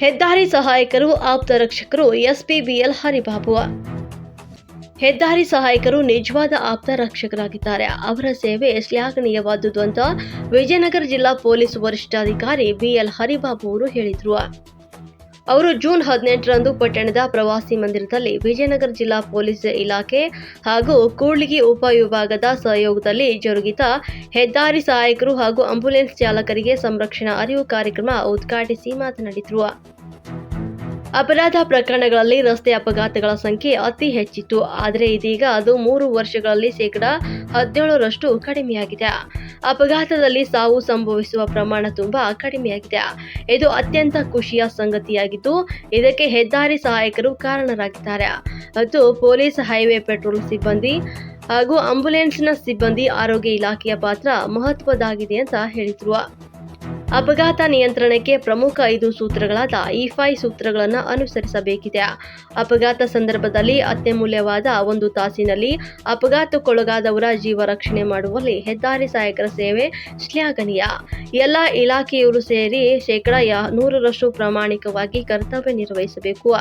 ಹೆದ್ದಾರಿ ಸಹಾಯಕರು, ಆಪ್ತ ರಕ್ಷಕರು, ಎಸ್ಪಿಬಿಎಲ್ ಹರಿಬಾಬು ಹೆದ್ದಾರಿ ಸಹಾಯಕರು ನಿಜವಾದ ಆಪ್ತ ರಕ್ಷಕರಾಗಿದ್ದಾರೆ. ಅವರ ಸೇವೆ ಶ್ಲಾಘನೀಯವಾದುದು ಅಂತ ವಿಜಯನಗರ ಜಿಲ್ಲಾ ಪೊಲೀಸ್ ವರಿಷ್ಠಾಧಿಕಾರಿ ಬಿಎಲ್ ಹರಿಬಾಬು ಅವರು ಹೇಳಿದರು. ಅವರು ಜೂನ್ ಹದಿನೆಂಟರಂದು ಪಟ್ಟಣದ ಪ್ರವಾಸಿ ಮಂದಿರದಲ್ಲಿ ವಿಜಯನಗರ ಜಿಲ್ಲಾ ಪೊಲೀಸ್ ಇಲಾಖೆ ಹಾಗೂ ಕೂಡ್ಲಿಗಿ ಉಪವಿಭಾಗದ ಸಹಯೋಗದಲ್ಲಿ ಜರುಗಿದ ಹೆದ್ದಾರಿ ಸಹಾಯಕರು ಹಾಗೂ ಆಂಬ್ಯುಲೆನ್ಸ್ ಚಾಲಕರಿಗೆ ಸಂರಕ್ಷಣಾ ಅರಿವು ಕಾರ್ಯಕ್ರಮ ಉದ್ಘಾಟಿಸಿ ಮಾತನಾಡಿದರು. ಅಪರಾಧ ಪ್ರಕರಣಗಳಲ್ಲಿ ರಸ್ತೆ ಅಪಘಾತಗಳ ಸಂಖ್ಯೆ ಅತಿ ಹೆಚ್ಚಿತ್ತು. ಆದರೆ ಇದೀಗ ಅದು ಮೂರು ವರ್ಷಗಳಲ್ಲಿ ಶೇಕಡ ಹದಿನೇಳರಷ್ಟು ಕಡಿಮೆಯಾಗಿದೆ. ಅಪಘಾತದಲ್ಲಿ ಸಾವು ಸಂಭವಿಸುವ ಪ್ರಮಾಣ ತುಂಬಾ ಕಡಿಮೆಯಾಗಿದೆ. ಇದು ಅತ್ಯಂತ ಖುಷಿಯ ಸಂಗತಿಯಾಗಿದ್ದು, ಇದಕ್ಕೆ ಹೆದ್ದಾರಿ ಸಹಾಯಕರು ಕಾರಣರಾಗಿದ್ದಾರೆ. ಮತ್ತು ಪೊಲೀಸ್, ಹೈವೇ ಪೆಟ್ರೋಲ್ ಸಿಬ್ಬಂದಿ ಹಾಗೂ ಆಂಬ್ಯುಲೆನ್ಸ್ನ ಸಿಬ್ಬಂದಿ ಆರೋಗ್ಯ ಇಲಾಖೆಯ ಪಾತ್ರ ಮಹತ್ವದಾಗಿದೆ ಅಂತ ಹೇಳಿದ್ರು. ಅಪಘಾತ ನಿಯಂತ್ರಣಕ್ಕೆ ಪ್ರಮುಖ ಐದು ಸೂತ್ರಗಳಾದ ಈ ಫೈ ಸೂತ್ರಗಳನ್ನು ಅನುಸರಿಸಬೇಕಿದೆ. ಅಪಘಾತ ಸಂದರ್ಭದಲ್ಲಿ ಅತ್ಯಮೂಲ್ಯವಾದ ಒಂದು ತಾಸಿನಲ್ಲಿ ಅಪಘಾತಕ್ಕೊಳಗಾದವರ ಜೀವ ರಕ್ಷಣೆ ಮಾಡುವಲ್ಲಿ ಹೆದ್ದಾರಿ ಸಹಾಯಕರ ಸೇವೆ ಶ್ಲಾಘನೀಯ. ಎಲ್ಲ ಇಲಾಖೆಯವರು ಸೇರಿ ಶೇಕಡಾ ನೂರರಷ್ಟು ಪ್ರಾಮಾಣಿಕವಾಗಿ ಕರ್ತವ್ಯ ನಿರ್ವಹಿಸಬೇಕು.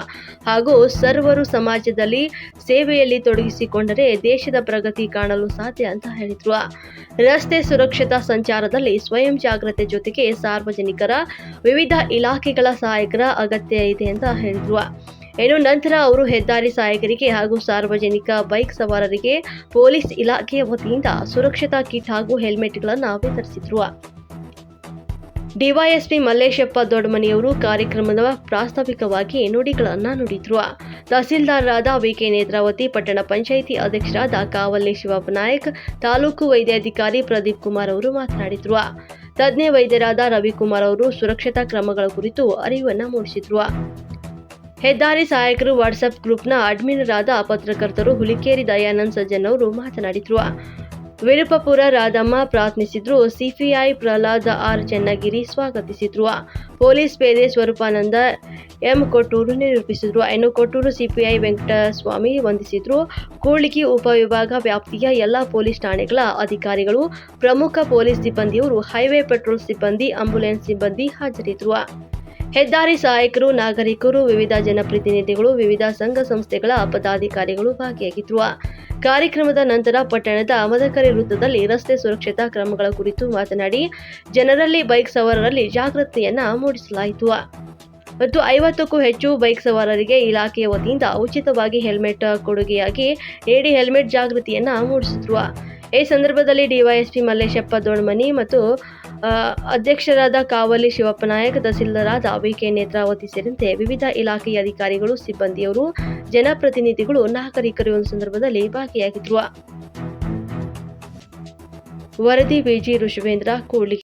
ಹಾಗೂ ಸರ್ವರು ಸಮಾಜದಲ್ಲಿ ಸೇವೆಯಲ್ಲಿ ತೊಡಗಿಸಿಕೊಂಡರೆ ದೇಶದ ಪ್ರಗತಿ ಕಾಣಲು ಸಾಧ್ಯ ಅಂತ ಹೇಳಿದ್ರು. ರಸ್ತೆ ಸುರಕ್ಷತಾ ಸಂಚಾರದಲ್ಲಿ ಸ್ವಯಂ ಜಾಗ್ರತೆ ಜೊತೆಗೆ ಸಾರ್ವಜನಿಕರ ವಿವಿಧ ಇಲಾಖೆಗಳ ಸಹಾಯಕರ ಅಗತ್ಯ ಇದೆ ಅಂತ ಹೇಳಿದ್ರು. ಇನ್ನು ನಂತರ ಅವರು ಹೆದ್ದಾರಿ ಸಹಾಯಕರಿಗೆ ಹಾಗೂ ಸಾರ್ವಜನಿಕ ಬೈಕ್ ಸವಾರರಿಗೆ ಪೊಲೀಸ್ ಇಲಾಖೆಯ ವತಿಯಿಂದ ಸುರಕ್ಷತಾ ಕಿಟ್ ಹಾಗೂ ಹೆಲ್ಮೆಟ್ಗಳನ್ನು ವಿತರಿಸಿದ್ರು. ಡಿವೈಎಸ್ಪಿ ಮಲ್ಲೇಶಪ್ಪ ದೊಡ್ಡಮನಿಯವರು ಕಾರ್ಯಕ್ರಮದ ಪ್ರಾಸ್ತಾವಿಕವಾಗಿ ನುಡಿಗಳನ್ನು ನುಡಿದ್ರು. ತಹಸೀಲ್ದಾರರಾದ ವಿಕೆ ನೇತ್ರಾವತಿ ಪಟ್ಟಣ ಪಂಚಾಯಿತಿ ಅಧ್ಯಕ್ಷರಾದ ಕಾವಲ್ಲಿ ಶಿವಪ್ಪ ನಾಯಕ್, ತಾಲೂಕು ವೈದ್ಯಾಧಿಕಾರಿ ಪ್ರದೀಪ್ ಕುಮಾರ್ ಅವರು ಮಾತನಾಡಿದ್ರು. ತಜ್ಞ ವೈದ್ಯರಾದ ರವಿಕುಮಾರ್ ಅವರು ಸುರಕ್ಷತಾ ಕ್ರಮಗಳ ಕುರಿತು ಅರಿವನ್ನು ಮೂಡಿಸಿದ್ರು. ಹೆದ್ದಾರಿ ಸಹಾಯಕರು ವಾಟ್ಸ್ಆಪ್ ಗ್ರೂಪ್ನ ಅಡ್ಮಿನರಾದ ಪತ್ರಕರ್ತರು ಹುಲಿಕೇರಿ ದಯಾನಂದ್ ಸಜ್ಜನ್ ಅವರು ಮಾತನಾಡಿದ್ರು. ವಿರುಪಪುರ ರಾಧಮ್ಮ ಪ್ರಾರ್ಥಿಸಿದ್ರು. ಸಿಪಿಐ ಪ್ರಹ್ಲಾದ ಆರ್ ಚನ್ನಗಿರಿ ಸ್ವಾಗತಿಸಿದ್ರು. ಪೊಲೀಸ್ ಪೇದೆ ಸ್ವರೂಪಾನಂದ ಎಂ ಕೊಟ್ಟೂರು ನಿರೂಪಿಸಿದ್ರು. ಇನ್ನು ಕೊಟ್ಟೂರು ಸಿಪಿಐ ವೆಂಕಟಸ್ವಾಮಿ ವಂದಿಸಿದ್ರು. ಕೂಡ್ಲಿಗಿ ಉಪವಿಭಾಗ ವ್ಯಾಪ್ತಿಯ ಎಲ್ಲ ಪೊಲೀಸ್ ಠಾಣೆಗಳ ಅಧಿಕಾರಿಗಳು, ಪ್ರಮುಖ ಪೊಲೀಸ್ ಸಿಬ್ಬಂದಿಯವರು, ಹೈವೇ ಪೆಟ್ರೋಲ್ ಸಿಬ್ಬಂದಿ ಆಂಬ್ಯುಲೆನ್ಸ್ ಸಿಬ್ಬಂದಿ ಹಾಜರಿದ್ದರು ಹೆದ್ದಾರಿ ಸಹಾಯಕರು, ನಾಗರಿಕರು, ವಿವಿಧ ಜನಪ್ರತಿನಿಧಿಗಳು, ವಿವಿಧ ಸಂಘ ಸಂಸ್ಥೆಗಳ ಪದಾಧಿಕಾರಿಗಳು ಭಾಗಿಯಾಗಿದ್ದರು ಕಾರ್ಯಕ್ರಮದ ನಂತರ ಪಟ್ಟಣದ ಮದಕರಿ ವೃತ್ತದಲ್ಲಿ ರಸ್ತೆ ಸುರಕ್ಷತಾ ಕ್ರಮಗಳ ಕುರಿತು ಮಾತನಾಡಿ, ಜನರಲ್ಲಿ ಬೈಕ್ ಸವಾರರಲ್ಲಿ ಜಾಗೃತಿಯನ್ನ ಮೂಡಿಸಲಾಯಿತು. ಮತ್ತು ಐವತ್ತಕ್ಕೂ ಹೆಚ್ಚು ಬೈಕ್ ಸವಾರರಿಗೆ ಇಲಾಖೆಯ ವತಿಯಿಂದ ಉಚಿತವಾಗಿ ಹೆಲ್ಮೆಟ್ ಕೊಡುಗೆಯಾಗಿ ನೀಡಿ ಹೆಲ್ಮೆಟ್ ಜಾಗೃತಿಯನ್ನ ಮೂಡಿಸಿದ್ರು. ಈ ಸಂದರ್ಭದಲ್ಲಿ ಡಿವೈಎಸ್ಪಿ ಮಲ್ಲೇಶಪ್ಪ ದೊಣ್ಮನಿ ಮತ್ತು ಅಧ್ಯಕ್ಷರಾದ ಕಾವಲಿ ಶಿವಪ್ಪ ನಾಯಕ್ ತಹಸೀಲ್ದಾರಾದ ವಿಕೆ ನೇತ್ರಾವತಿ ಸೇರಿದಂತೆ ವಿವಿಧ ಇಲಾಖೆಯ ಅಧಿಕಾರಿಗಳು, ಸಿಬ್ಬಂದಿಯವರು, ಜನಪ್ರತಿನಿಧಿಗಳು, ನಾಗರಿಕರು ಒಂದು ಸಂದರ್ಭದಲ್ಲಿ ಭಾಗಿಯಾಗಿದ್ರು. ವರದಿ ವಿಜಿ ಋಷಭೇಂದ್ರ ಕೂಡ್ಲಿ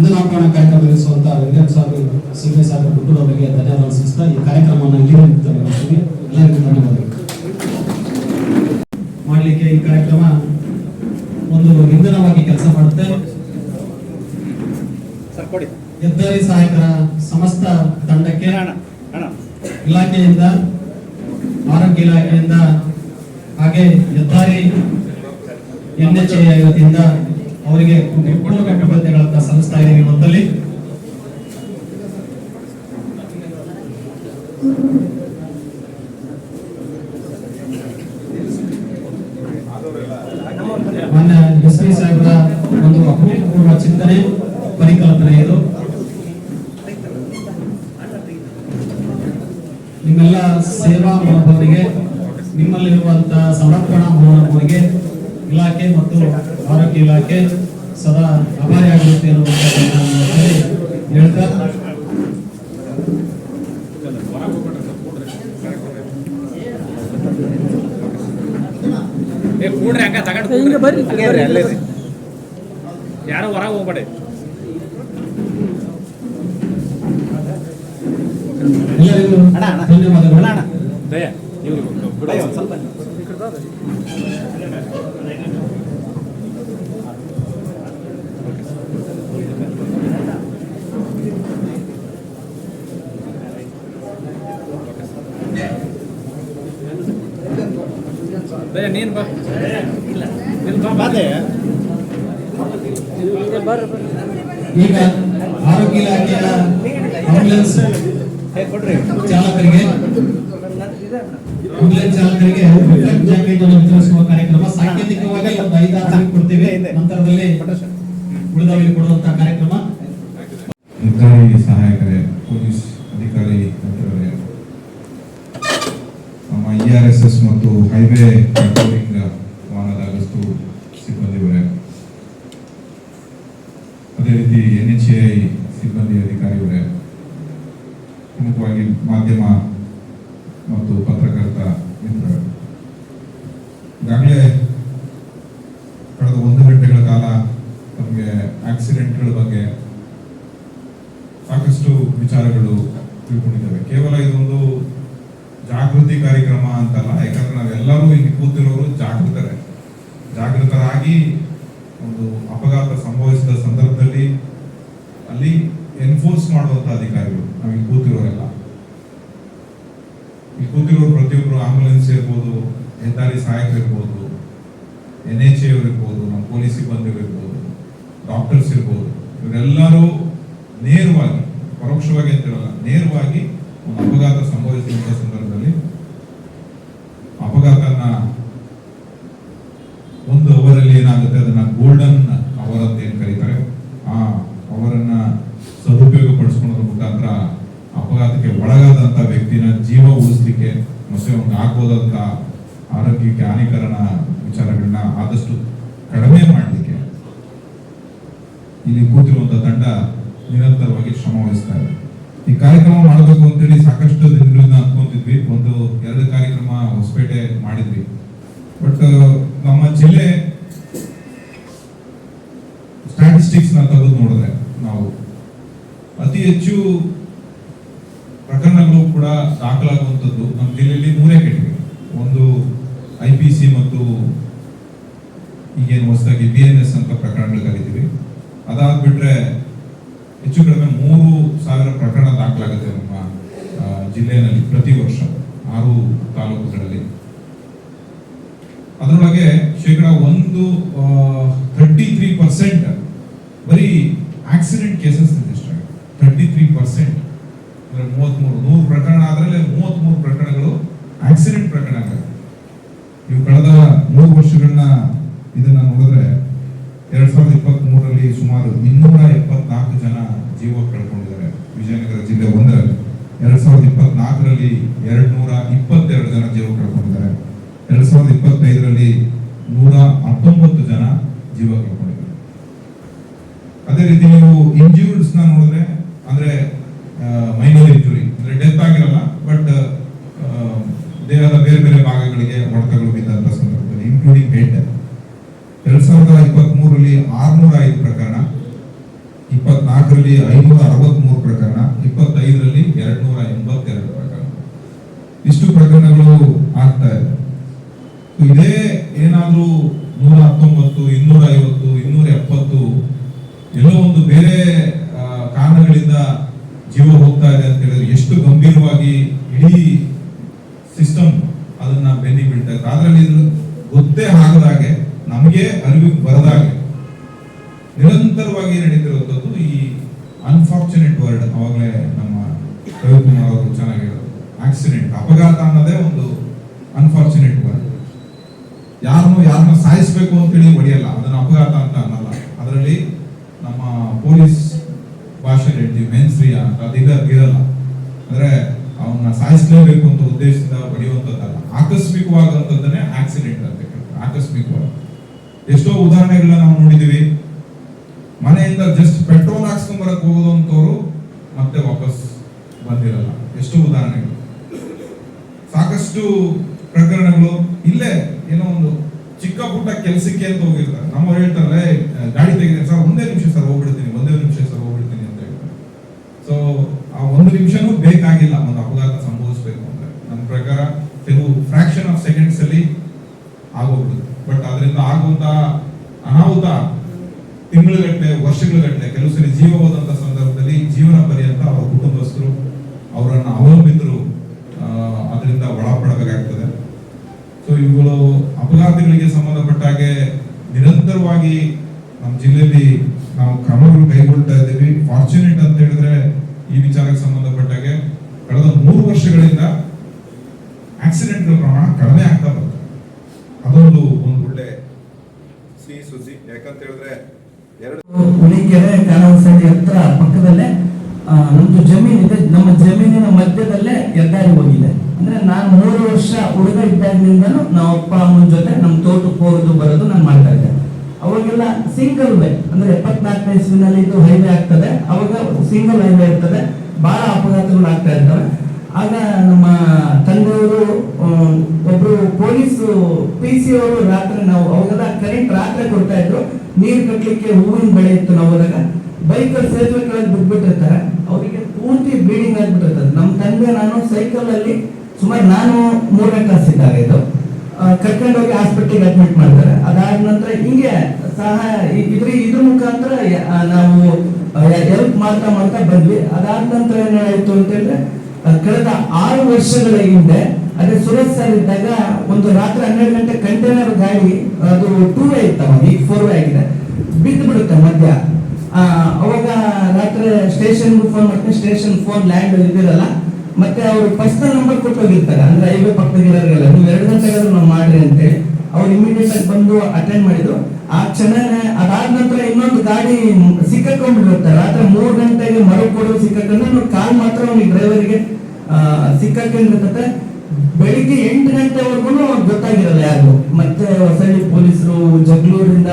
ನಾಮಕರಣ ಕಾರ್ಯಕ್ರಮ ವೆಂಕಟ ಸ್ವಾಮಿ ಸಿಂಗೆ ಸಾಗರ ಹುಟ್ಟುರ ಅವರಿಗೆ ಧನ್ಯವಾದ ಈ ಕಾರ್ಯಕ್ರಮವನ್ನು ಇಲ್ಲಿ ಧನ್ಯವಾದಗಳು ಮಾಡಲಿಕ್ಕೆ ಈ ಕಾರ್ಯಕ್ರಮ ಒಂದು ಇಂಧನವಾಗಿ ಕೆಲಸ ಮಾಡುತ್ತೆ ಹೆದ್ದಾರಿ ಸಹಾಯಕರ ಸಮಸ್ತ ತಂಡಕ್ಕೆ ಇಲಾಖೆಯಿಂದ ಆರೋಗ್ಯ ಇಲಾಖೆಯಿಂದ ಹಾಗೆ ಹೆದ್ದಾರಿ ಎನ್ಎಚ್ಎ ವತಿಯಿಂದ ಅವರಿಗೆ ಪೂರ್ಣ ಕೃತಜ್ಞತೆಗಳನ್ನ ಸಲ್ಲಿಸ್ತಾ ಇದ್ದೀವಿ ಮೊದಲಲ್ಲಿ ಮಾನ್ಯ ಎಸ್ ಪಿ ಸಾಹೇಬರ, ಒಂದು ಅಭೂತಪೂರ್ವ ಚಿಂತನೆ, ಪರಿಕಲ್ಪನೆ ಇದು. ನಿಮ್ಮೆಲ್ಲ ಸೇವಾ ಮನೋಭಾವನೆಗೆ ನಿಮ್ಮಲ್ಲಿರುವಂತಹ ಸಮರ್ಪಣಾ ಮನೋಭಾವನೆಗೆ ಇಲಾಖೆ ಮತ್ತು ಇಲಾಖೆ ಸದಾ ಅಪಾಯ ಆಗುತ್ತೆ ಹೇಳಿ ಹೇಳ್ತಾ. ಯಾರೋ ಹೊರಗೆ ಹೋಗ್ಬೇಡಿ. ಧನ್ಯವಾದಗಳು. ದಯ ಸ್ವಲ್ಪ. ನೀನು ಬಾ. ಈಗ ಆರೋಗ್ಯ ಇಲಾಖೆಯ ಆಂಬ್ಯುಲೆನ್ಸ್ ಚಾಲಕರಿಗೆ ಆಂಬ್ಯುಲೆನ್ಸ್ ಚಾಲಕರಿಗೆ ಜಾಕೆಟ್ ಅನ್ನು ವಿತರಿಸುವ ಕಾರ್ಯಕ್ರಮ ಸಾಂಕೇತಿಕವಾಗಿ ಒಂದು ಐದಾರು ಜನ ಕೊಡ್ತೇವೆ. ನಂತರದಲ್ಲಿ ಉಳಿದವರಿಗೆ ಕೊಡುವಂತಹ ಕಾರ್ಯಕ್ರಮ. ನಿರ್ಧಾರಿ ಸಹಾಯಕರೇ ಪೊಲೀಸ್ ಅಧಿಕಾರಿ ಮಿತ್ರರೇ ನಮ್ಮ ಇ ಆರ್ ಎಸ್ ಎಸ್ ಮತ್ತು ಹೈವೇ ಪೆಟ್ರೋಲಿಂಗ್ ವಾಹನದ ಗಸ್ತು ಸಿಬ್ಬಂದಿವರೇ ಅದೇ ರೀತಿ ಎನ್ ಎಚ್ ಐ ಸಿಬ್ಬಂದಿ ಅಧಿಕಾರಿಯವರೇ ಪ್ರಮುಖವಾಗಿ ಮಾಧ್ಯಮ ಮತ್ತು ಪತ್ರಕರ್ತ ಮಿತ್ರರೇ ಈಗಾಗಲೇ ಕಳೆದ ಒಂದು ಗಂಟೆಗಳ ಕಾಲ ನಮಗೆ ಆಕ್ಸಿಡೆಂಟ್ಗಳ ಬಗ್ಗೆ ಸಾಕಷ್ಟು ವಿಚಾರಗಳು ತಿಳ್ಕೊಂಡಿದ್ದಾವೆ. ಕೇವಲ ಇದೊಂದು ಜಾಗೃತಿ ಕಾರ್ಯಕ್ರಮ ಅಂತಲ್ಲ, ಯಾಕಂದ್ರೆ ನಾವೆಲ್ಲರೂ ಇಲ್ಲಿ ಕೂತಿರೋರು ಜಾಗೃತರೇ. ಜಾಗೃತರಾಗಿ ಒಂದು ಅಪಘಾತ ಸಂಭವಿಸಿದ ಸಂದರ್ಭದಲ್ಲಿ ಅಲ್ಲಿ ಎನ್ಫೋರ್ಸ್ ಮಾಡುವಂತ ಅಧಿಕಾರಿಗಳು ನಾವು ಇಲ್ಲಿ ಕೂತಿರೋರೆಲ್ಲ. ಇಲ್ಲಿ ಕೂತಿರೋರು ಪ್ರತಿಯೊಬ್ಬರು ಆಂಬುಲೆನ್ಸ್ ಇರ್ಬೋದು, ಹೆದ್ದಾರಿ ಸಹಾಯಕರು ಇರ್ಬೋದು ಎನ್ ಎಚ್ ಎ ಇರ್ಬೋದು, ನಮ್ಮ ಪೊಲೀಸ್ ಸಿಬ್ಬಂದಿಗಳು ಇರ್ಬೋದು ಡಾಕ್ಟರ್ಸ್ ಇರ್ಬೋದು. ಇವರೆಲ್ಲರೂ ನೇರವಾಗಿ, ಪರೋಕ್ಷವಾಗಿ ಅಂತ ಹೇಳಲ್ಲ, ನೇರವಾಗಿ ಒಂದು ಅಪಘಾತ ಸಂಭವಿಸಿದಂಥ ಸಂದರ್ಭದಲ್ಲಿ ಅಪಘಾತನ ಒಂದು ಅವರಲ್ಲಿ ಏನಾಗುತ್ತೆ? ಅದನ್ನ ಗೋಲ್ಡನ್ ಅವರ್ ಅಂತ ಏನ್ ಕರೀತಾರೆ? ಆ ಅವರನ್ನ ಸದುಪಯೋಗ ಪಡಿಸ್ಕೊಳ್ಳೋದ್ರ ಮುಖಾಂತರ ಅಪಘಾತಕ್ಕೆ ಒಳಗಾದಂತ ವ್ಯಕ್ತಿನ ಜೀವ ಉಳಿಸ್ಲಿಕ್ಕೆ ಮತ್ತೆ ಅವ್ನಿಗೆ ಹಾಕೋದಂತ ಆರೋಗ್ಯಕ್ಕೆ ಹಾನಿಕರಣ ವಿಚಾರಗಳನ್ನ ಆದಷ್ಟು ಕಡಿಮೆ ಮಾಡಲಿಕ್ಕೆ ಇಲ್ಲಿ ಕೂತಿರುವಂತ ತಂಡ ನಿರಂತರವಾಗಿ ಶ್ರಮ ವಹಿಸ್ತಾ ಇದೆ. ಈ ಕಾರ್ಯಕ್ರಮ ಮಾಡಬೇಕು ಅಂತೇಳಿ ಸಾಕಷ್ಟು ದಿನಗಳಿಂದ ಅನ್ಕೊಂತಿದ್ವಿ. ಒಂದು ಎರಡು ಕಾರ್ಯಕ್ರಮ ಹೊಸಪೇಟೆ ಮಾಡಿದ್ವಿ. ಬಟ್ ನಮ್ಮ ಜಿಲ್ಲೆ ಸ್ಟ್ಯಾಟಿಸ್ಟಿಕ್ಸ್ನ ತೆಗೆದು ನೋಡಿದ್ರೆ ನಾವು ಅತಿ ಹೆಚ್ಚು ಪ್ರಕರಣಗಳು ಕೂಡ ದಾಖಲಾಗುವಂಥದ್ದು ನಮ್ಮ ಜಿಲ್ಲೆಯಲ್ಲಿ ಮೂರೇ ಕೆಟಗರಿ. ಒಂದು ಐ ಪಿ ಸಿ ಮತ್ತು ಈಗೇನು ಹೊಸದಾಗಿ ಬಿ ಎನ್ ಎಸ್ ಅಂತ ಪ್ರಕರಣಗಳು ಕರಿತೀವಿ ಅದಾದ್ಬಿಟ್ರೆ ಹೆಚ್ಚು ಕಡಿಮೆ ಮೂರು ಸಾವಿರ ಪ್ರಕರಣ ದಾಖಲಾಗುತ್ತೆ ನಮ್ಮ ಜಿಲ್ಲೆಯಲ್ಲಿ ಪ್ರತಿ ವರ್ಷ ಆರು ತಾಲೂಕುಗಳಲ್ಲಿ. ಅದರೊಳಗೆ ಶೇಕಡ ಒಂದು ಥರ್ಟಿ ತ್ರೀ ಪರ್ಸೆಂಟ್ ಬರೀ ಆಕ್ಸಿಡೆಂಟ್ ಕೇಸಸ್ ನಿರ್ದಿಷ್ಟ ಥರ್ಟಿ ತ್ರೀ ಪರ್ಸೆಂಟ್ ಅಂದ್ರೆ ಮೂವತ್ಮೂರು, ನೂರು ಪ್ರಕರಣ ಅದರಲ್ಲಿ ಮೂವತ್ಮೂರು ಪ್ರಕರಣಗಳು ಆಕ್ಸಿಡೆಂಟ್ ಪ್ರಕರಣಗಳು ಇವು ಕಳೆದ ಮೂರು ವರ್ಷಗಳನ್ನ ಇದನ್ನು ನೋಡಿದ್ರೆ ಎರಡ್ ಸಾವಿರದ ಇಪ್ಪತ್ತ್ ಮೂರರಲ್ಲಿ ಸುಮಾರು ಇನ್ನೂರ ಎಪ್ಪತ್ನಾಲ್ಕು ಜನ ಜೀವ ಕಳ್ಕೊಂಡಿದ್ದಾರೆ. ವಿಜಯನಗರ ಜಿಲ್ಲೆ ಒಂದರಲ್ಲಿ ಎರಡ್ ಸಾವಿರದ ಇಪ್ಪತ್ನಾಲ್ಕರಲ್ಲಿ ಎರಡ್ ನೂರ ಇಪ್ಪತ್ತೆರಡು ಜನ ಜೀವ ಕಳ್ಕೊಂಡಿದ್ದಾರೆ. ಎರಡ್ ಸಾವಿರದ ಇಪ್ಪತ್ತೈದರಲ್ಲಿ ನೂರ ಹತ್ತೊಂಬತ್ತು ಜನ ಜೀವ ಕಳ್ಕೊಂಡಿದ್ದಾರೆ. ಅದೇ ರೀತಿ ನೀವು ಇಂಜೂರ್ಡ್ಸ್ನ ನೋಡಿದ್ರೆ, ಅಂದ್ರೆ ಮೈನರ್ ಇಂಜುರಿ ಅಂದ್ರೆ ಡೆತ್ ಆಗಿರಲ್ಲ ಬಟ್ ದೇಹದ ಬೇರೆ ಬೇರೆ ಭಾಗಗಳಿಗೆ ಹೊಡೆತಗಳು ಬಿದ್ದಂತ ಸಂದರ್ಭದಲ್ಲಿ ಇನ್ಕ್ಲೂಡಿಂಗ್ ಹೆಡ್ ಎರಡ್ ಸಾವಿರದ ಇಪ್ಪತ್ತ್ ಮೂರರಲ್ಲಿ ಆರ್ನೂರ ಐದು ಪ್ರಕರಣ. ಇಪ್ಪತ್ನಾಲ್ಕರಲ್ಲಿ ಐನೂರ ಅರವತ್ಮೂರು ಪ್ರಕರಣ, ಇಪ್ಪತ್ತೈದರಲ್ಲಿ ಎರಡ್ ನೂರ ಎಂಬತ್ತೆರಡು ಪ್ರಕರಣ. ಇಷ್ಟು ಪ್ರಕರಣಗಳು ಆಗ್ತಾ ಇದೆ. ಇದೇ ಏನಾದ್ರೂ ನೂರ ಹತ್ತೊಂಬತ್ತು, ಇನ್ನೂರ ಐವತ್ತು, ಇನ್ನೂರ ಎಪ್ಪತ್ತು, ಎಲ್ಲೋ ಒಂದು ಬೇರೆ ಆ, ಕಾರಣಗಳಿಂದ ಜೀವ ಹೋಗ್ತಾ ಇದೆ ಅಂತ ಹೇಳಿದ್ರೆ ಎಷ್ಟು ಗಂಭೀರವಾಗಿ ಇಡೀ ಸಿಸ್ಟಮ್ ಅದನ್ನ ಬೆನ್ನಿ ಬೀಳ್ತಾ ಇತ್ತು ಅದ್ರಲ್ಲಿ ಇದು ಗೊತ್ತೇ ಆಗದಾಗೆ ನಮಗೆ ಅರಿವಿಗೆ ಬರದಾಗೆ ನಿರಂತರವಾಗಿ ನಡೀತಿರುವಂತದ್ದು ಈ ಅನ್ಫಾರ್ಚುನೇಟ್ ವರ್ಡ್ ಅವಾಗಲೇ ನಮ್ಮ ರವಿಕುಮಾರ್ ಅವರು ಚೆನ್ನಾಗಿ ಹೇಳಿದ್ರು ಆಕ್ಸಿಡೆಂಟ್ ಅಪಘಾತ ಅನ್ನೋದೇ ಒಂದು ಅನ್ಫಾರ್ಚುನೇಟ್ ವರ್ಡ್ ಯಾರನ್ನು, ಯಾರನ್ನ ಸಾಯಿಸ್ಬೇಕು ಅಂತೇಳಿ ಹೊಡೆಯಲ್ಲ, ಅದನ್ನ ಅಪಘಾತ ಅಂತ ಅನ್ನಲ್ಲ. ಅದರಲ್ಲಿ ನಮ್ಮ ಪೊಲೀಸ್ ಭಾಷೆ ಹೇಳ್ತೀವಿ, ಮೆನ್ಸ್ರಿಯ ಅದಿಲ್ಲ ಇರಲ್ಲ. ಅಂದ್ರೆ ಅವನ್ನ ಸಾಯಿಸಲೇಬೇಕು ಅಂತ ಉದ್ದೇಶದಿಂದ ಹೊಡೆಯುವಂಥದ್ದಲ್ಲ. ಆಕಸ್ಮಿಕವಾದಂಥದ್ದನ್ನೇ ಆಕ್ಸಿಡೆಂಟ್ ಅಂತ ಆಕಸ್ಮಿಕವಾಗಿ. ಎಷ್ಟೋ ಉದಾಹರಣೆಗಳನ್ನ ನಾವು ನೋಡಿದೀವಿ ಮನೆಯಿಂದ ಜಸ್ಟ್ ಪೆಟ್ರೋಲ್ ಹಾಕ್ಸ್ಕೊಂಡ್ ಬರಕ್ ಹೋಗೋದಂತವ್ರು ಮತ್ತೆ ವಾಪಸ್ ಬಂದಿರಲ್ಲ. ಎಷ್ಟೋ ಉದಾಹರಣೆಗಳು. ಸಾಕಷ್ಟು ಪ್ರಕರಣಗಳು ಇಲ್ಲೇ ಏನೋ ಒಂದು ಚಿಕ್ಕ ಪುಟ್ಟ ಕೆಲಸಕ್ಕೆ ಅಂತ ಹೋಗಿರ್ತಾರೆ. ನಮ್ಮವ್ರು ಹೇಳ್ತಾರೆ ಗಾಡಿ ತೆಗಿದೆ ಸರ್ ಒಂದೇ ನಿಮಿಷ ಸರ್ ಹೋಗ್ಬಿಡ್ತೀನಿ, ಒಂದೇ ನಿಮಿಷ ಸರ್ ಹೋಗ್ಬಿಡ್ತೀನಿ ಅಂತ ಹೇಳ್ತಾರೆ. ಸೊ ಆ ಒಂದು ನಿಮಿಷನೂ ಬೇಕಾಗಿಲ್ಲ, ಒಂದು ಅಪಘಾತ ಸಂಭವಿಸಬೇಕು ಅಂದ್ರೆ ನನ್ನ ಪ್ರಕಾರ ಕೆಲವು ಫ್ರಾಕ್ಷನ್ ಆಫ್ ಸೆಕೆಂಡ್ಸ್ ಅಲ್ಲಿ ಆಗೋಗ್ಬಿಡುತ್ತೆ. ಬಟ್ ಅದರಿಂದ ಆಗುವಂತ ಅನಾಹುತ ತಿಂಗಳುಗಟ್ಟಲೆ ವರ್ಷಗಳಗಟ್ಟಲೆ ಕೆಲವು ಸರಿ ಜೀವ ಹೋದಂತ ಸಂದರ್ಭದಲ್ಲಿ ಜೀವನ ಪರ್ಯಂತ ಅವರ ಕುಟುಂಬಸ್ಥರು ಅವರನ್ನ ಅವಲಂಬಿತರು ಆ, ಅದರಿಂದ ಒಳಪಡಬೇಕಾಗ್ತದೆ ಸೊ ಇವುಗಳು ಅಪಘಾತಗಳಿಗೆ ಸಂಬಂಧಪಟ್ಟ ಹಾಗೆ ನಿರಂತರವಾಗಿ ನಮ್ಮ ಜಿಲ್ಲೆಯಲ್ಲಿ ನಾವು ಕ್ರಮಗಳು ಕೈಗೊಳ್ತಾ ಇದ್ದೀವಿ. ಫಾರ್ಚುನೇಟ್ ಅಂತ ಹೇಳಿದ್ರೆ ಈ ವಿಚಾರಕ್ಕೆ ಸಂಬಂಧಪಟ್ಟ ಹಾಗೆ ಕಳೆದ ಮೂರು ವರ್ಷಗಳಿಂದ ಆಕ್ಸಿಡೆಂಟ್ಗಳ ಪ್ರಮಾಣ ಕಡಿಮೆ ಆಗ್ತಾ ಬರ್ತದೆ ಅದೊಂದು ಒಂದು ಒಳ್ಳೆ ಸಿಹಿ ಸುದ್ದಿ. ಯಾಕಂತ ಹೇಳಿದ್ರೆ ಎರಡು ಕಾನವಸಳ್ಳಿ ಹತ್ರ ಪಕ್ಕದಲ್ಲೇ ನಮ್ದು ಜಮೀನಿದೆ. ನಮ್ಮ ಜಮೀನಿನ ಮಧ್ಯದಲ್ಲೇ ಹೆದ್ದಾರಿ ಹೋಗಿದೆ. ಅಂದ್ರೆ ನಾನು ಮೂರು ವರ್ಷ ಹುಡುಗ ಇದ್ದಾಗಿನಿಂದನೂ ನಮ್ಮ ಅಪ್ಪ, ಅಮ್ಮನ ಜೊತೆ ನಮ್ಮ ತೋಟಕ್ಕೆ ಹೋಗೋದು, ಬರೋದು ನಾನು ಮಾಡ್ತಾ ಇದ್ದೆ. ಅವಾಗೆಲ್ಲ ಸಿಂಗಲ್ ವೇ ಅಂದ್ರೆ ಎಪ್ಪತ್ನಾಲ್ಕನೇ ಇಸ್ವಿನಲ್ಲಿ ಇದು ಹೈವೇ ಆಗ್ತದೆ, ಅವಾಗ ಸಿಂಗಲ್ ಹೈವೇ ಇರ್ತದೆ ಬಹಳ ಅಪಘಾತಗಳು ಆಗ್ತಾ ಇರ್ತವೆ. ಆಗ ನಮ್ಮ ತಂದೆಯವರು ಒಬ್ರು ಪೊಲೀಸ್, ಪಿ ಸಿ ಅವರು ರಾತ್ರಿ ನಾವು ಅವಾಗೆಲ್ಲ ಕರೆಂಟ್ ರಾತ್ರಿ ಕೊಡ್ತಾ ಇದ್ರು. ನೀರು ಕಟ್ಟಲಿಕ್ಕೆ ಹೂವಿನ ಬೆಳೆ ಇತ್ತು ನಾವು ಹೋದಾಗ ಬೈಕ್ ಸೇತುವೆ ಕೆಳಗೆ ಬಿಟ್ಬಿಟ್ಟಿರ್ತಾರೆ ಅವರಿಗೆ ಪೂರ್ತಿ ಬ್ಲೀಡಿಂಗ್ ಆಗ್ಬಿಟ್ಟಿರ್ತದೆ. ನಮ್ಮ ತಂದೆ ನಾನು ಸೈಕಲ್ ಅಲ್ಲಿ ಸುಮಾರು ನಾನು ಮೂರನೇ ಕ್ಲಾಸ್ ಇದ್ದಾಗ ಇದು ಕರ್ಕೊಂಡು ಹೋಗಿ ಆಸ್ಪತ್ರೆಗೆ ಅಡ್ಮಿಟ್ ಮಾಡ್ತಾರೆ. ಅದಾದ ನಂತರ ಹಿಂಗೆ ಸಹಾಯ, ಇ- ಇದ್ರ ಇದ್ರ ಮುಖಾಂತರ ನಾವು ಹೆಲ್ಪ್ ಮಾಡ್ತಾ ಮಾಡ್ತಾ ಬಂದ್ವಿ. ಅದಾದ ನಂತರ ಏನಾಯ್ತು ಅಂತ ಹೇಳಿದ್ರೆ ಕಳೆದ ಆರು ವರ್ಷಗಳ ಹಿಂದೆ, ಅದೇ ಸುರೇಶ್ ಸರ್ ಇದ್ದಾಗ ಒಂದು ರಾತ್ರಿ ಹನ್ನೆರಡು ಗಂಟೆ ಕಂಟೈನರ್ ಗಾಡಿ, ಅದು ಟೂ ವೇ ಇತ್ತವ, ಈಗ ಫೋರ್ ವೇ ಆಗಿದೆ. ಬಿದ್ದು ಬಿಡುತ್ತೆ ಮಧ್ಯ ಅವಾಗ ರಾತ್ರಿ ಸ್ಟೇಷನ್ ಫೋನ್ ಮಾಡ್ತೀನಿ. ಸ್ಟೇಷನ್ ಫೋನ್ ಲ್ಯಾಂಡ್ ಇದಿರಲ್ಲ ಮತ್ತೆ ಅವರು ಫಸ್ಟ್ ನಂಬರ್ ಕೊಟ್ಟು ಹೋಗಿರ್ತಾರೆ ಅಂದ್ರೆ ಹೈವೇ ಪಕ್ಕದಲ್ಲಿರೋರಿಗೆಲ್ಲ ನೀವು ಎರಡು ಗಂಟೆಗಾದ್ರೂ ನಾವು ಮಾಡ್ರಿ ಅಂತೇಳಿ ಅವ್ರು ಇಮಿಡಿಯೇಟ್ ಆಗಿ ಬಂದು ಅಟೆಂಡ್ ಮಾಡಿದ್ರು. ಆ ಕ್ಷಣನೇ ಅದಾದ ನಂತರ ಇನ್ನೊಂದು ಗಾಡಿ ಸಿಕ್ಕಾಕೊಂಡ್ಬಿಟ್ಟಿರುತ್ತೆ ರಾತ್ರಿ ಮೂರು ಗಂಟೆಗೆ ಮರು ಕೊಡೋದು ಸಿಕ್ಕಂದ್ರೆ ಕಾಲ್ ಮಾತ್ರ ಅವ್ನಿಗೆ ಡ್ರೈವರ್ಗೆ ಸಿಕ್ಕಾಕೊಂಡಿರ್ತದೆ ಬೆಳಿಗ್ಗೆ ಎಂಟು ಗಂಟೆವರೆಗೂ ಗೊತ್ತಾಗಿರಲ್ಲ ಯಾರು ಮತ್ತೆ ಹೊಸಳ್ಳಿ ಪೊಲೀಸರು, ಜಗಳೂರಿಂದ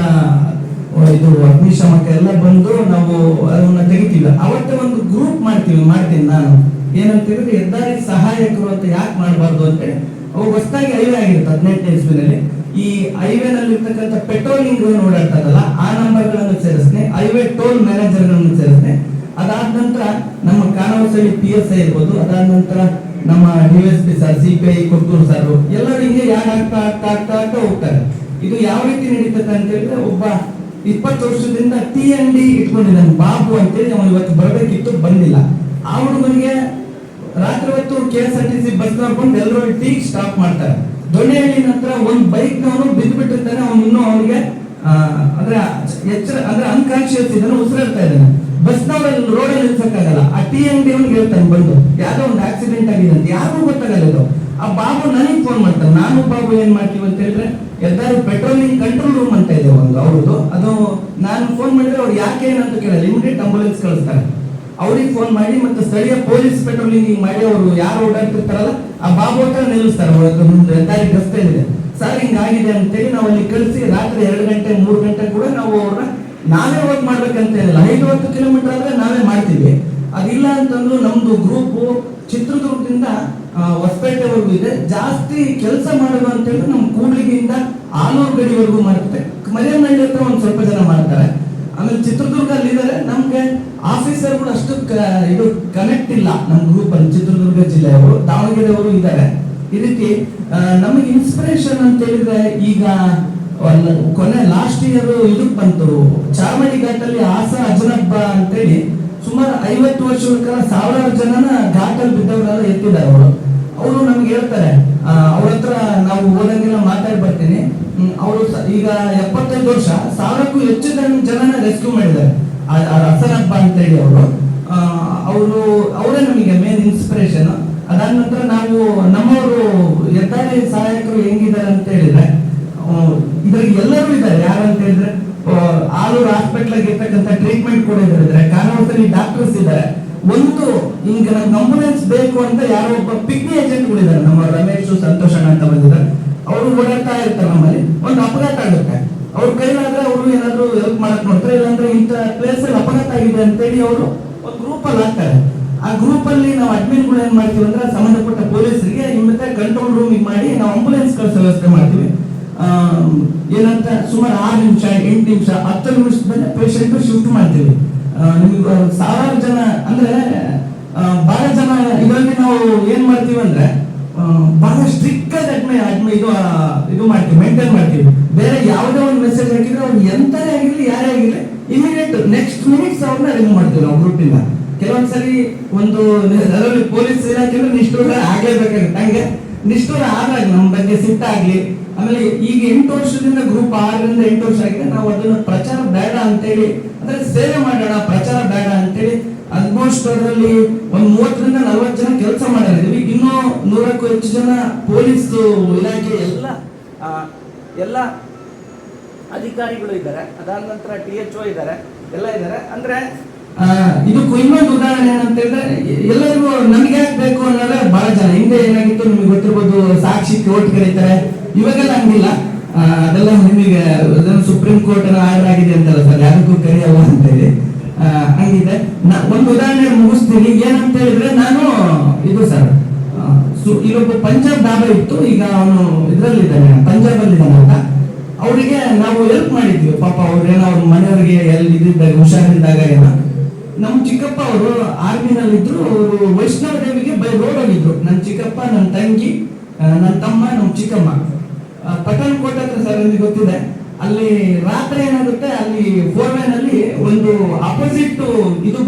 ಇದು ಅಗ್ನಿಶಾಮಕ ಎಲ್ಲ ಬಂದು ನಾವು ಅದನ್ನ ತೆಗಿತೀವಿ. ಅವತ್ತೇ ಒಂದು ಗ್ರೂಪ್ ಮಾಡ್ತೀವಿ, ಮಾಡ್ತೀನಿ ನಾನು. ಏನಂತ ಹೆದ್ದಾರಿ ಸಹಾಯಕರು ಅಂತ ಯಾಕೆ ಮಾಡಬಾರ್ದು ಅಂತೇಳಿ ಅವು ಹೊಸದಾಗಿ ಹೈವೇ ಆಗಿರುತ್ತೆ ಹದಿನೆಂಟನೇ ಇಸ್ವಿನಲ್ಲಿ. ಈ ಹೈವೇನಲ್ಲಿ ಇರ್ತಕ್ಕಂಥ ಪೆಟ್ರೋಲಿಂಗ್ ಓಡಾಡ್ತದಲ್ಲ ಆ ನಂಬರ್ಗಳನ್ನು ಸೇರಿಸ್ತೀನಿ ಹೈವೇ ಟೋಲ್ ಮ್ಯಾನೇಜರ್ಗಳನ್ನು ಸೇರಿಸ್ತೇನೆ ಅದಾದ ನಂತರ ನಮ್ಮ ಕಾನವಸಳ್ಳಿ ಪಿ ಎಸ್ ಐ ಇರ್ಬೋದು, ಅದಾದ ನಂತರ ನಮ್ಮ D S P sir C P I Kotturu sir, ಎಲ್ಲರೂ ಹಿಂಗೆ ಯಾರು ಆಗ್ತಾ ಆಗ್ತಾ ಆಗ್ತಾ ಆಗ್ತಾ ಹೋಗ್ತಾರೆ. ಇದು ಯಾವ ರೀತಿ ನಡೀತದೆ ಅಂತ ಹೇಳಿದ್ರೆ, ಒಬ್ಬ ಇಪ್ಪತ್ತು ವರ್ಷದಿಂದ ಟಿ ಎನ್ ಡಿ ಇಟ್ಕೊಂಡಿದ್ದಾನೆ, ಬಾಬು ಅಂತೇಳಿ ಅವನು ಇವತ್ತು ಬರಬೇಕಿತ್ತು, ಬಂದಿಲ್ಲ. ಆ ಹುಡುಗನಿಗೆ ರಾತ್ರಿ ಹೊತ್ತು K S R T C bus ಬಂದು ಎಲ್ಲರೂ ಟೀ ಸ್ಟಾಪ್ ಮಾಡ್ತಾರೆ. ದೊಣ್ಣೆಹಳ್ಳಿ ನಂತರ ಒಂದು ಬೈಕ್ ನವರು ಬಿದ್ದು ಬಿಟ್ಟಿರ್ತಾನೆ ಅವನು ಅವನಿಗೆ ಅಂದ್ರೆ ಎಚ್ಚರ, ಅಂದ್ರೆ ಅನ್ಕಾನ್ಶಿಯಸ್ ಇದ್ದಾನೆ ಉಸಿರಾಡ್ತಾ ಇದ್ದಾನೆ. ಬಸ್ನವರಲ್ಲಿ ರೋಡಲ್ಲಿ ನಿಲ್ಸಕ್ಕಾಗಲ್ಲ. ಆ ಟಿ ಎನ್ ಡಿ ಅವ್ನಿಗೆ ಹೇಳ್ತಾನೆ ಬಂದು, ಯಾವ್ದೋ ಒಂದು ಆಕ್ಸಿಡೆಂಟ್ ಆಗಿದೆ ಅಂತ ಯಾರಿಗೂ ಗೊತ್ತಾಗಲ್ಲ ಇದು. ಆ ಬಾಬು ನನಗೆ ಫೋನ್ ಮಾಡ್ತಾನೆ. ನಾನು ಬಾಬು ಏನ್ ಮಾಡ್ತೀವಿ ಅಂತ ಹೇಳಿದ್ರೆ ಎಲ್ಲರೂ ಪೆಟ್ರೋಲಿಂಗ್ ಕಂಟ್ರೋಲ್ ರೂಮ್ ಅಂತ ಇದೆ ಒಂದು ಅವ್ರದ್ದು. ಅದು ನಾನು ಫೋನ್ ಮಾಡಿದ್ರೆ ಅವ್ರು ಯಾಕೆ ಏನಂತ ಕೇಳಲ್ಲ. ಇಮಿಡಿಯೇಟ್ ಆಂಬುಲೆನ್ಸ್ ಕಳಿಸ್ತಾರೆ. ಅವ್ರಿಗೆ ಫೋನ್ ಮಾಡಿ ಮತ್ತೆ ಸ್ಥಳೀಯ ಪೊಲೀಸ್ ಪೆಟ್ರೋಲಿಂಗ್ ಮಾಡಿ ಅವರು ಯಾರು ಓಡಾಡ್ತಿರ್ತಾರಲ್ಲ, ಆ ಬಾಬು ಹತ್ರ ನಿಲ್ಲಿಸ್ತಾರೆ. ಮುಂದೆ ಹೆದ್ದಾರಿ ರಸ್ತೆ ಇದೆ ಸರ್, ಹಿಂಗಾಗಿದೆ ಅಂತೇಳಿ ನಾವು ಅಲ್ಲಿ ಕಳಿಸಿ, ರಾತ್ರಿ ಎರಡು ಗಂಟೆ, ಮೂರು ಗಂಟೆ ಕೂಡ ನಾವು ಅವ್ರನ್ನ ನಾವೇ ಹೋಗಿ ಮಾಡ್ಬೇಕಂತ ಏನಿಲ್ಲ. ಐದು, ಹತ್ತು ಕಿಲೋಮೀಟರ್ ಆದ್ರೆ ನಾವೇ ಮಾಡ್ತೀವಿ. ಅದಿಲ್ಲ ಅಂತಂದ್ರು ನಮ್ದು ಗ್ರೂಪು ಚಿತ್ರದುರ್ಗದಿಂದ ಹೊಸಪೇಟೆವರೆಗೂ ಇದೆ. ಜಾಸ್ತಿ ಕೆಲಸ ಮಾಡೋದು ಅಂತ ನಮ್ಮ ಕೂಡ್ಲಿಗಿಂದ ಆಲೂರು ಗಡಿವರೆಗೂ ಮಾಡ್ತಾರೆ ಮರಿಯಮ್ಮನಹಳ್ಳಿ ಹತ್ರ ಒಂದು ಸ್ವಲ್ಪ ಜನ ಮಾಡ್ತಾರೆ. ಆಮೇಲೆ ಚಿತ್ರದುರ್ಗ ಅಲ್ಲಿ ಇದಾರೆ ನಮ್ಗೆ ಆಫೀಸರ್ಗಳು ಅಷ್ಟು ಇದು ಕನೆಕ್ಟ್ ಇಲ್ಲ ನಮ್ಮ ಗ್ರೂಪ್ ಅಲ್ಲಿ, ಚಿತ್ರದುರ್ಗ ಜಿಲ್ಲೆಯವರು, ದಾವಣಗೆರೆಯವರು ಇದ್ದಾರೆ. ಈ ರೀತಿ ನಮಗೆ ಇನ್ಸ್ಪಿರೇಷನ್ ಅಂತ ಹೇಳಿದ್ರೆ ಈಗ ಕೊನೆ ಲಾಸ್ಟ್ ಇಯರ್ ಇದಕ್ ಬಂತು. ಚಾರ್ಮಡಿ ಘಾಟಲ್ಲಿ ಹಾಸ ಅಜನಬ್ಬ ಅಂತೇಳಿ ಸುಮಾರು ಐವತ್ತು ವರ್ಷಗಳ ಕಾಲ ಸಾವಿರಾರು ಜನನ ಘಾಟಲ್ಲಿ ಬಿದ್ದವರೆಲ್ಲ ಎತ್ತಿದ್ದಾರೆ ಅವರು. ಅವರು ನಮ್ಗೆ ಹೇಳ್ತಾರೆ ಅವ್ರ ಹತ್ರ ನಾವು ಓದಂಗೆಲ್ಲ ಮಾತಾಡಿ ಬರ್ತೀನಿ. ಅವರು ಈಗ ಎಪ್ಪತ್ತೈದು ವರ್ಷ, ಸಾವಿರಕ್ಕೂ ಹೆಚ್ಚು ಜನ ಜನನ ರೆಸ್ಕ್ಯೂ ಮಾಡಿದ್ದಾರೆ. ಆ- ಆ ಹೇಳಿ ಅವರು ಅವರು, ಅವರೇ ನಮಗೆ ಮೇನ್ ಇನ್ಸ್ಪಿರೇಷನ್ ಅದಾದ ನಂತರ ನಾವು ನಮ್ಮವರು ಹೆದ್ದಾರಿ ಸಹಾಯಕರು ಹೆಂಗಿದ್ದಾರೆ ಅಂತ ಹೇಳಿದ್ರೆ ಇದ್ರಲ್ಲಿ ಎಲ್ಲರೂ ಇದ್ದಾರೆ. ಯಾರಂತ ಅಂತ ಹೇಳಿದ್ರೆ ಆಲೂರು ಹಾಸ್ಪಿಟಲ್ ಇರ್ತಕ್ಕಂಥ ಟ್ರೀಟ್ಮೆಂಟ್ ಕೂಡ ಇದ್ದಾರೆ. ಕಾನವಸಲ್ಲಿ ಡಾಕ್ಟರ್ಸ್ ಇದ್ದಾರೆ. ಒಂದು ಈಗ ನಮ್ಗೆ ಆಂಬುಲೆನ್ಸ್ ಬೇಕು ಅಂತ ಯಾರೋ ಒಬ್ಬ ಪಿಗ್ನಿ ಏಜೆಂಟ್ಗಳಿದ್ದಾರೆ ನಮ್ಮ ರಮೇಶ್ ಸಂತೋಷಣ್ಣ ಅಂತ ಬಂದಿದ್ದಾರೆ. ಅವರು ಓಡಾಡ್ತಾ ಇರ್ತಾರೆ ನಮ್ಮಲ್ಲಿ. ಒಂದು ಅಪಘಾತ ಆಗುತ್ತೆ. ಅವ್ರ ಕೈಲಾದ್ರೆ ಅವರು ಏನಾದ್ರು ಹೆಲ್ಪ್ ಮಾಡಕ್ ನೋಡ್ತಾರೆ ಇಲ್ಲಾಂದ್ರೆ ಇಂಥ ಪ್ಲೇಸ್ ಅಲ್ಲಿ ಅಪಘಾತ ಆಗಿದೆ ಅಂತೇಳಿ ಅವರು ಒಂದು ಗ್ರೂಪ್ ಅಲ್ಲಿ ಹಾಕ್ತಾರೆ. ಆ ಗ್ರೂಪ್ ಅಲ್ಲಿ ನಾವು ಅಡ್ಮಿನ್ಗಳು ಏನ್ ಮಾಡ್ತೀವಿ ಅಂದ್ರೆ ಸಂಬಂಧಪಟ್ಟ ಪೊಲೀಸರಿಗೆ ಮತ್ತೆ ಕಂಟ್ರೋಲ್ ರೂಮ್ ಮಾಡಿ ನಾವು ಆಂಬುಲೆನ್ಸ್ ಕಳಿಸೋ ವ್ಯವಸ್ಥೆ ಮಾಡ್ತೀವಿ. ಏನಂತ ಸುಮಾರು ಆರು ನಿಮಿಷ, ಎಂಟು ನಿಮಿಷ, ಹತ್ತು ನಿಮಿಷದಲ್ಲಿ ಪೇಷಂಟ್ ಶಿಫ್ಟ್ ಮಾಡ್ತೀವಿ. ನಿಮ್ಗೆ ಸಾವಿರಾರು ಜನ ಅಂದ್ರೆ ಬಹಳ ಜನ ಇದರಲ್ಲಿ ನಾವು ಏನ್ ಮಾಡ್ತೀವಿ ಅಂದ್ರೆ ಬಹಳ ಸ್ಟ್ರಿಕ್ಟ್ ಆಗಿ ಅಡ್ಮಿ ಇದು ಇದು ಮಾಡ್ತೀವಿ ಮೇಂಟೈನ್ ಮಾಡ್ತೀವಿ. ಬೇರೆ ಯಾವುದೇ ಒಂದು ಮೆಸೇಜ್ ಹಾಕಿದ್ರೆ ಅವ್ರು ಎಂತನೇ ಆಗಿರ್ಲಿ, ಯಾರೇ ಆಗಿರ್ಲಿ ಇಮಿಡಿಯೇಟ್ ನೆಕ್ಸ್ಟ್ ಮಿನಿಟ್ಸ್ ಅವ್ರನ್ನ ರಿಮೂವ್ ಮಾಡ್ತೀವಿ ನಾವು ಗ್ರೂಪಿಂದ ಕೆಲವೊಂದ್ಸರಿ ಒಂದು, ಅದರಲ್ಲಿ ಪೊಲೀಸ್ ಇಲಾಖೆ ನಿಷ್ಠೂರ ಆಗಲೇಬೇಕಾಗುತ್ತೆ. ಹಂಗೆ ನಿಷ್ಠೂರ ಆದಾಗ ನಮ್ಮ ಬಗ್ಗೆ ಸಿಟ್ಟಾಗ್ಲಿ. ಆಮೇಲೆ ಈಗ ಎಂಟು ವರ್ಷದಿಂದ ಗ್ರೂಪ್ ಆರರಿಂದ ಎಂಟು ವರ್ಷ ಆಗಿದೆ, ನಾವು ಅದನ್ನ ಪ್ರಚಾರ ಬೇಡ ಅಂತೇಳಿ, ಅಂದ್ರೆ ಸೇವೆ ಮಾಡೋಣ, ಪ್ರಚಾರ ಆಲ್ಮೋಸ್ಟ್ ಅದರಲ್ಲಿ ಒಂದ್ ಮೂವತ್ತರಿಂದ ನಲವತ್ತು ಜನ ಕೆಲಸ ಮಾಡಿದ್ವಿ ಇನ್ನೂ ನೂರಕ್ಕೂ ಹೆಚ್ಚು ಜನ ಪೊಲೀಸ್ ಇಲಾಖೆ ಎಲ್ಲ ಎಲ್ಲ ಅಧಿಕಾರಿಗಳು ಇದ್ದಾರೆ. ಅದಾದ ನಂತರ ಟಿ ಎಚ್ ಓ ಇದ್ದಾರೆ. ಎಲ್ಲ ಇದ್ದಾರೆ. ಅಂದ್ರೆ ಇದಕ್ಕೂ ಇನ್ನೊಂದು ಉದಾಹರಣೆ ಏನಂತ ಹೇಳಿದ್ರೆ ಎಲ್ಲರಿಗೂ ನಮ್ಗೆ ಯಾಕೆ ಬೇಕು ಅನ್ನೋದೇ ಬಹಳ ಜನ. ಹಿಂದೆ ಏನಾಗಿತ್ತು ನಿಮ್ಗೆ ಗೊತ್ತಿರ್ಬೋದು ಸಾಕ್ಷಿ ಕೋರ್ಟ್ ಕರೀತಾರೆ ಇವಾಗೆಲ್ಲ ಹಂಗಿಲ್ಲ. ಅದೆಲ್ಲ ನಿಮಗೆ ಸುಪ್ರೀಂ ಕೋರ್ಟ್ ಆರ್ಡರ್ ಆಗಿದೆ ಅಂತಲ್ಲ ಸರ್. ಯಾರಿಗೂ ಕರೆಯಲ್ಲ ಅಂತ ಹೇಳಿ. ಹಂಗಿದೆ ಒಂದು ಉದಾಹರಣೆ ಮುಗಿಸ್ತೀನಿ. ಏನಂತ ಹೇಳಿದ್ರೆ ನಾನು ಇದು ಸರ್ ಇಲ್ಲೊಬ್ಬ ಪಂಜಾಬ್ ಡಾಬಾ ಇತ್ತು. ಈಗ ಅವನು ಇದ್ರಲ್ಲಿದ್ದಾನೆ ಪಂಜಾಬ್ ಅಲ್ಲಿ ಇದ್ದಾನೆ ಅವರಿಗೆ ನಾವು ಹೆಲ್ಪ್ ಮಾಡಿದ್ವಿ. ಪಾಪ ಅವ್ರೇನೋ ಅವ್ರ ಮನೆಯವರಿಗೆ ಎಲ್ಲಿ ಇದ್ದಿದ್ದಾಗ, ಹುಷಾರಿದ್ದಾಗ ಏನೋ. ನಮ್ಮ ಚಿಕ್ಕಪ್ಪ ಅವರು ಆರ್ಮಿನಲ್ಲಿ ಇದ್ರು ಅವರು ವೈಷ್ಣವ ದೇವಿಗೆ ಬೈ ರೋಡ್ ಹೋಗಿದ್ರು. ನನ್ನ ಚಿಕ್ಕಪ್ಪ, ನನ್ನ ತಂಗಿ ನನ್ನ ತಮ್ಮ, ನಮ್ಮ ಚಿಕ್ಕಮ್ಮ. ಪಠಾಣ್ಕೋಟ್ ಹತ್ರ ಸರ್, ನಿಮಗೆ ಗೊತ್ತಿದೆ? ಅಲ್ಲಿ ರಾತ್ರಿ ಏನಾಗುತ್ತೆ ಅಲ್ಲಿ ಫೋರ್ ವೇನಲ್ಲಿ ಒಂದು ಅಪೋಸಿಟ್ ಇದು